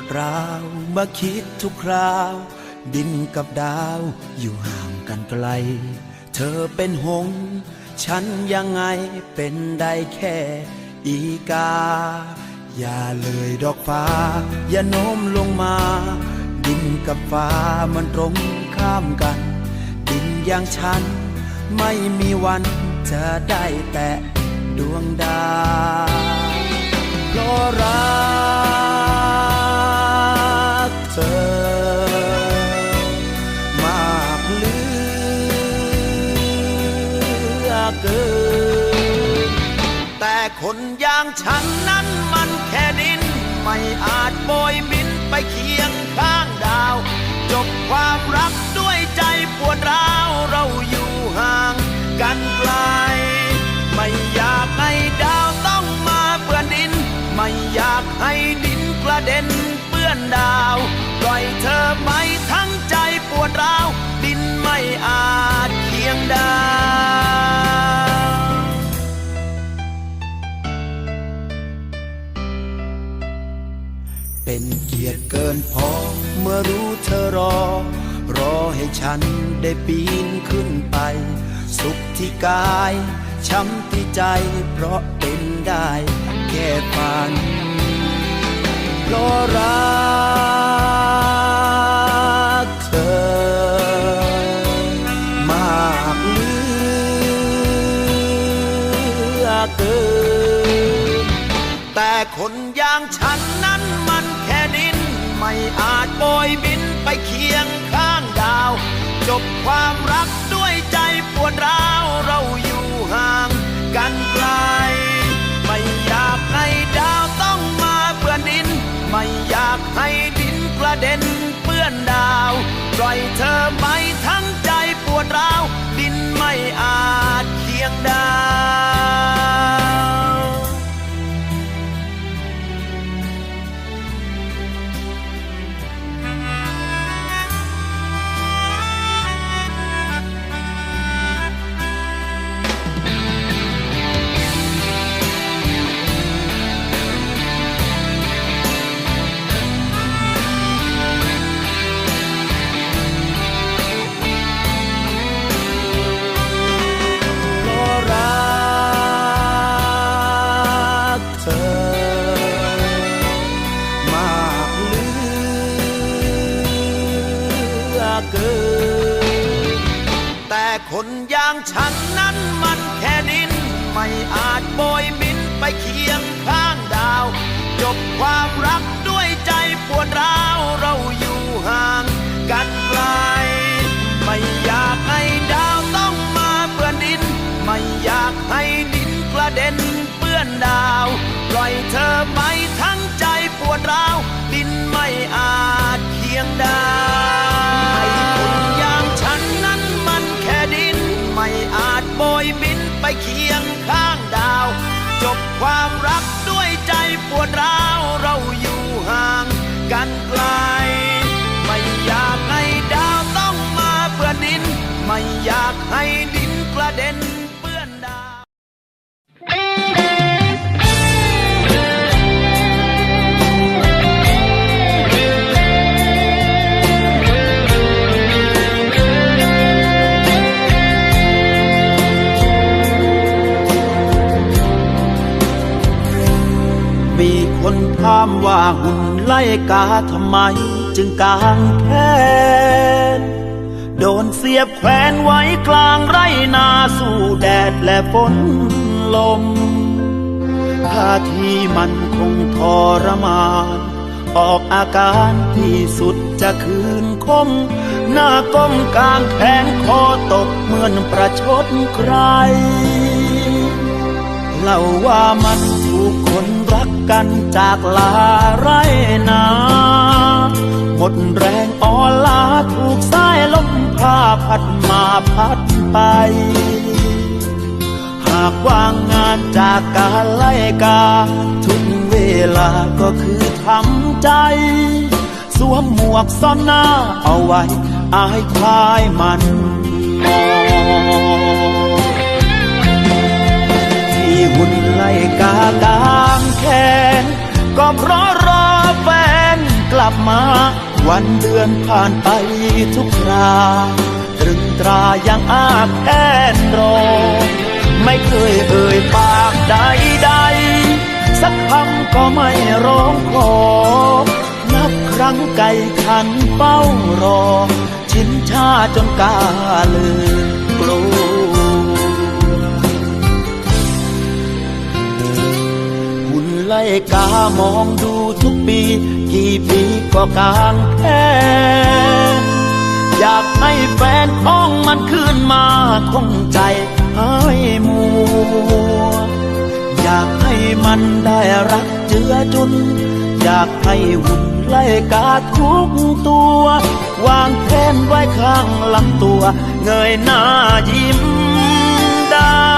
วดร้าวมาคิดทุกคราว ดินกับดาวอยู่ห่างกันไกล เธอเป็นหงส์ฉันยังไงเป็นได้แค่อีกา อย่าเลยดอกฟ้า อย่าโน้มลงมา ดินกับฟ้ามันตรงข้ามกัน ดินอย่างฉัน ไม่มีวันจะได้แตะดวงดาวเพราะรัก ฉันนั้นมันแค่ดิน ไม่อาจโบยบินไปเคียงข้างดาว จบความรักด้วยใจปวดร้าวเราอยู่ห่างกันไกล ไม่อยากให้ดาวต้องมาเปื้อนดิน ไม่อยากให้ดินกระเด็นเปื้อนดาวปล่อยเธอไหมทั้งใจปวดร้าวดินไม่อาจเคียงดาว เป็นเกียรติเกินพอ เมื่อรู้เธอรอ รอให้ฉันได้ปีนขึ้นไป สุขที่กาย ช้ำที่ใจเพราะเป็นได้ แค่ฝันเพราะรัก จบความรักด้วยใจปวดร้าวเราอยู่ห่างกันไกล ไม่อยากให้ดาวต้องมาเปื้อนดิน ไม่อยากให้ดินกระเด็นเปื้อนดาว ปล่อยเธอไปทั้งใจปวดร้าว ดินไม่อาจเคียงดาว เธอไหมทั้งใจปวดร้าวดินไม่อาจเคียงได้ให้คนอย่างฉันนั้นมันแค่ดิน ไม่อาจโบยบินไปเคียงข้างดาว จบความรักด้วยใจปวดร้าวเรา คนถามว่าหุ่นไล่กาทำไม จึงกางแขนโดนเสียบแขวนไว้กลางไรนาสู้แดดและฝนลมท่าทีมันคงทรมาน ออกอาการที่สุดจะคืนคม หน้าก้มกลางแขนคอตกเหมือนประชดใคร เล่าว่ามันถูกคนรักกันจากลาไรนาหมดแรงอ่อนลาถูกสายลมพาพัดมาพัดไป หากว่างงานจากการไล่กา ทุกเวลาก็คือทำใจ สวมหมวกซ่อนหน้าเอาไว้อายควายมันมอง ไล่กากางแขนก็เพราะรอแฟนกลับมา วันเดือนผ่านไปทุกคราตรึงตรายังอาแอนรอ ไม่เคยเอ่ยปากใดใดๆสักคำก็ไม่ร้องขอ นับครั้งไก่ขันเฝ้ารอ ชินชาจนกาลืมกลัว กามองดูทุกปี กี่ปีก็กางแค่อยากให้แฟนของมันคืนมาคงใจให้มัว อยากให้มันได้รักเจือจุน อยากให้หุ่นไล่กาทุกตัว วางแขนไว้ข้างลำตัว เงยหน้ายิ้มได้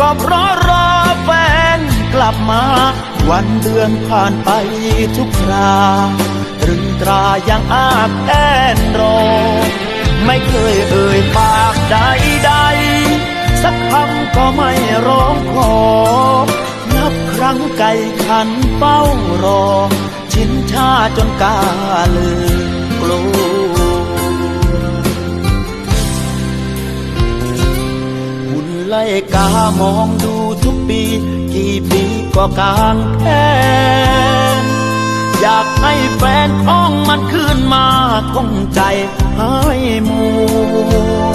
ก็เพราะรอแฟนกลับมา วันเดือนผ่านไปทุกคราตรึงตรายังอาบแอนรอ ไม่เคยเอ่ยปากใดใดสักคำก็ไม่ร้องขอ นับครั้งไก่ขันเฝ้ารอ ชินชาจนกาลืมกลัว กามองดูทุกปี กี่ปีก็กางแค่อยากให้แฟนของมันคืนมาคงใจให้มัว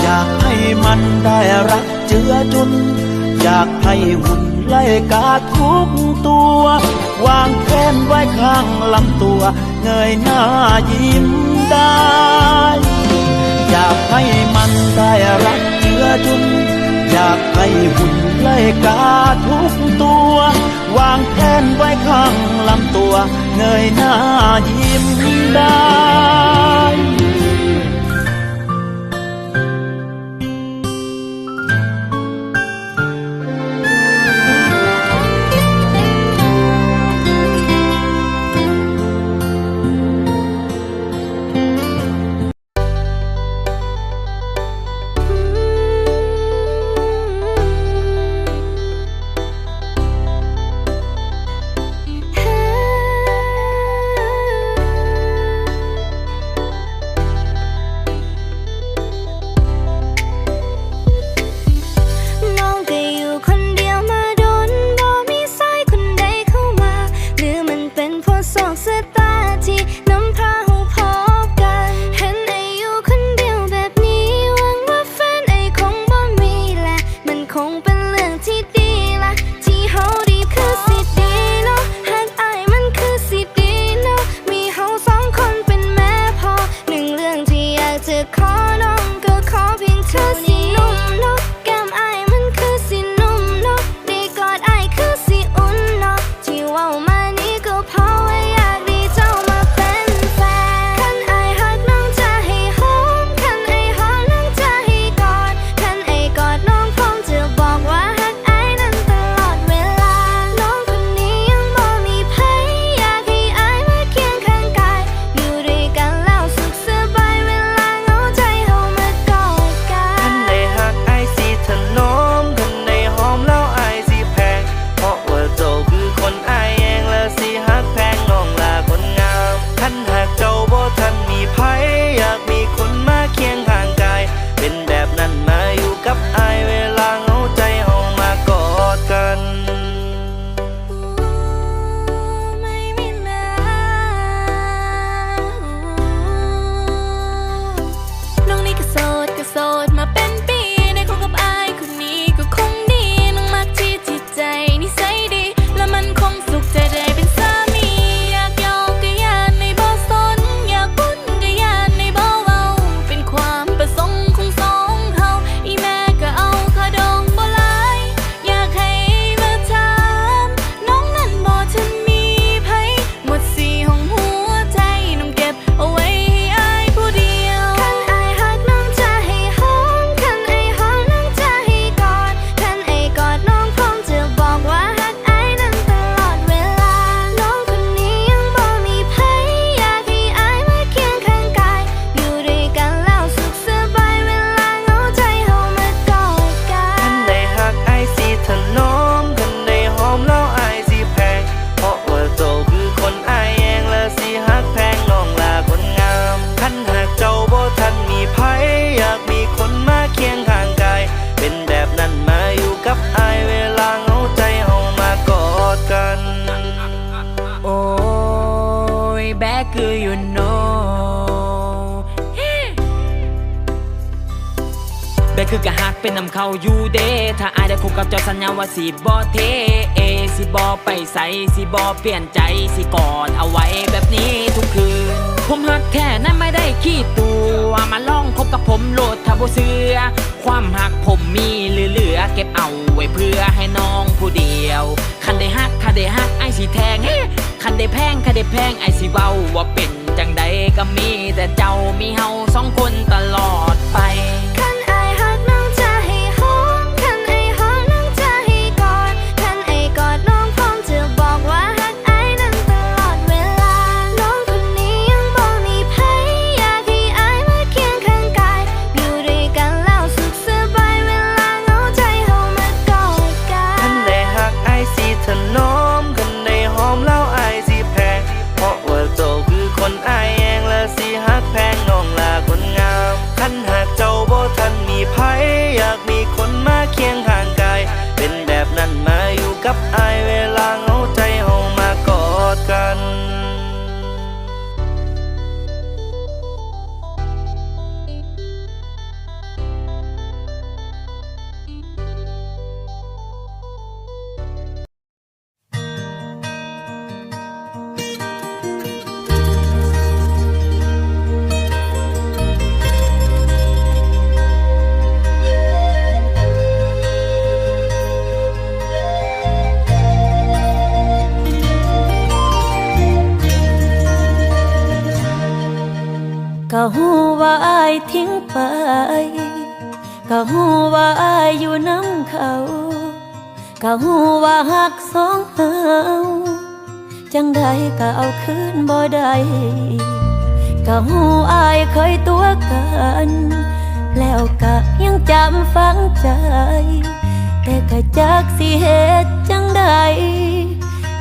อยากให้มันได้รักเจือจุน อยากให้หุ่นไล่กาทุกตัว วางแขนไว้ข้างลำตัว เงยหน้ายิ้มได้ เ বুঝিতে เป็นนำเขาอยู่เดถ้าอายได้คบกับเจ้าสัญญาว่าสิบ่เทเอสิบ่ไปใส่สิบ่เปลี่ยนใจสิกอดเอาไว้แบบนี้ทุกคืน ผมหักแค่นั้นไม่ได้ขี้ตัวมาลองคบกับผมโหลดถ้าบ่เสือ ความหักผมมีเหลือเก็บเอาไว้เพื่อให้น้องผู้เดียว คันได้ฮักคันได้ฮักไอายสิแทงเฮ้คันได้แพงคันได้แพงไอายสิเว้าว่าเป็นจังใดก็มีแต่เจ้ามีเฮาสองคนตลอดไป ทิ้งไป ก็หูว่าอายอยู่น้ำเขา ก็หูว่าหักสองเฮาจังใดก็เอาคืนบ่ได้ก็หูอายเคยตัวกัน แล้วก็ยังจำฝังใจ แต่ก็จักสิเหตุจังใด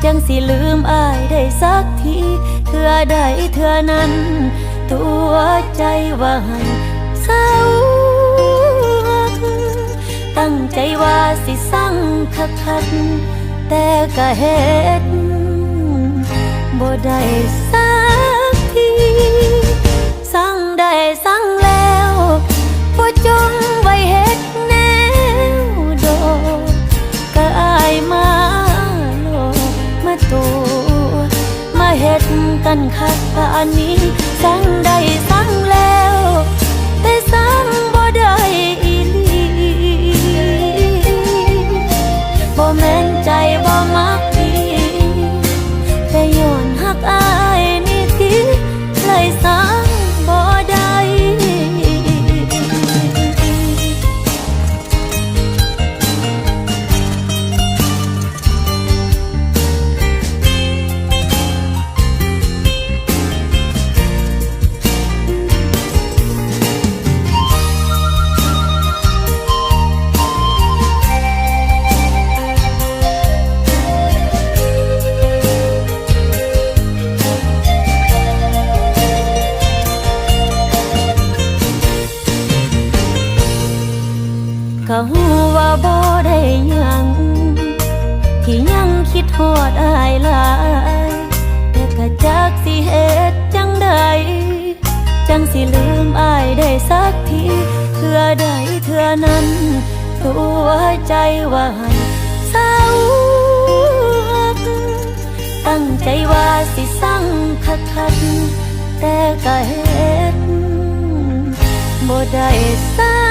จังสิลืมอายได้สักทีเถื่อใดเถื่อนั้น ตัวใจว่าให้ เศร้าหัก ตั้งใจว่าสิสั่งคักคักแต่ก็เฮ็ดบ่ได้สักทีสั่งได้สั่งแล้วบ่จงไว้เฮ็ดแนวโดก็อายมาโลดมาตัวมาเฮ็ดกันคักป่านนี้สั่งได้ ก็หูว่าบ่ได้ยัง ที่ยังคิดฮอดอายหลายแต่ก็จักสิเฮ็ดจังใด จังสิลืมอายได้สักทีเทื่อใดเทื่อนั้น ตัวใจว่าให้เศร้าหักตั้งใจว่าสิสั่งคักคักแต่ก็เฮ็ดบ่ได้สัก